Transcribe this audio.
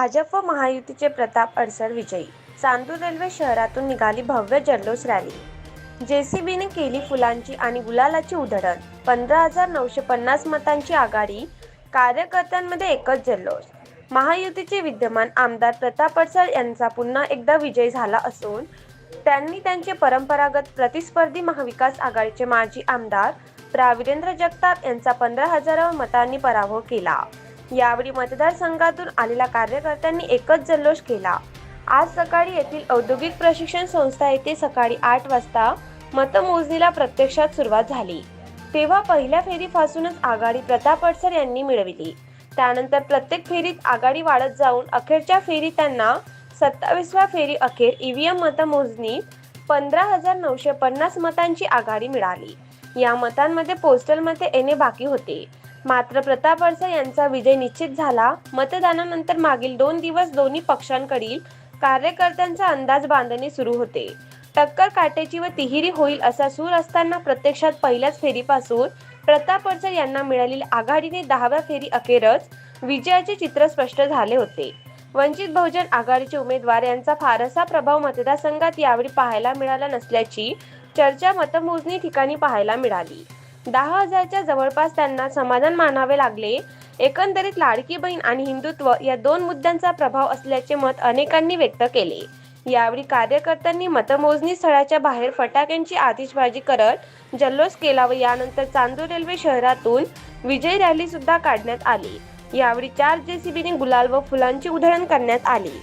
भाजप व महायुतीचे प्रताप अडसर विजयी. चांदूर रेल्वे शहरातून निघाली भव्य जल्लोष रॅली. जेसीबीने केली फुलांची आणि गुलालाची उधळण. पंधरा हजार नऊशे पन्नास मतांची आघाडी कार्यकर्त्यांमध्ये एकच जल्लोष. महायुतीचे विद्यमान आमदार प्रताप अडसर यांचा पुन्हा एकदा विजय झाला असून त्यांनी त्यांचे परंपरागत प्रतिस्पर्धी महाविकास आघाडीचे माजी आमदार प्राविरेंद्र जगताप यांचा पंधरा हजारावर मतांनी पराभव केला. यावेळी मतदारसंघातून आलेल्या कार्यकर्त्यांनी एकच जल्लोष केला. आज सकाळी येथील औद्योगिक प्रशिक्षण संस्था येथे सकाळी आठ वाजता मतमोजणीला प्रत्यक्षात सुरुवात झाली. तेव्हा पहिल्या फेरीपासूनच आघाडी प्रताप अडसर यांनी मिळविली. त्यानंतर प्रत्येक फेरीत आघाडी वाढत जाऊन अखेरच्या फेरीत त्यांना सत्तावीसव्या फेरी अखेर ईव्हीएम मतमोजणी पंधरा हजार नऊशे पन्नास मतांची आघाडी मिळाली. या मतांमध्ये पोस्टलमध्ये येणे बाकी होते. मात्र प्रताप अडसर यांचा विजय निश्चित झाला. मतदानानंतर मागील दोन दिवस दोन्ही पक्षांकडील कार्यकर्त्यांचा अंदाज बांधणी सुरू होते. टक्कर काटेची व तिहिरी होईल असा सूर असताना प्रत्यक्षात पहिल्याच फेरीपासून प्रताप अडसर यांना मिळालेली आघाडीने दहाव्या फेरी अखेरच विजयाचे चित्र स्पष्ट झाले होते. वंचित बहुजन आघाडीचे उमेदवार यांचा फारसा प्रभाव मतदारसंघात यावेळी पाहायला मिळाला नसल्याची चर्चा मतमोजणी ठिकाणी पाहायला मिळाली. दहा हजारच्या जवळपास त्यांना समाधान मानावे लागले. एकंदरीत लाडकी बहीण आणि हिंदुत्व या दोन मुद्द्यांचा प्रभाव असल्याचे मत अनेकांनी व्यक्त केले. यावेळी कार्यकर्त्यांनी मतमोजणी स्थळाच्या बाहेर फटाक्यांची आतिषबाजी करत जल्लोष केला व यानंतर चांदूर रेल्वे शहरातून विजय रॅली सुद्धा काढण्यात आली. यावेळी चार जेसीबीने गुलाल व फुलांची उधळण करण्यात आली.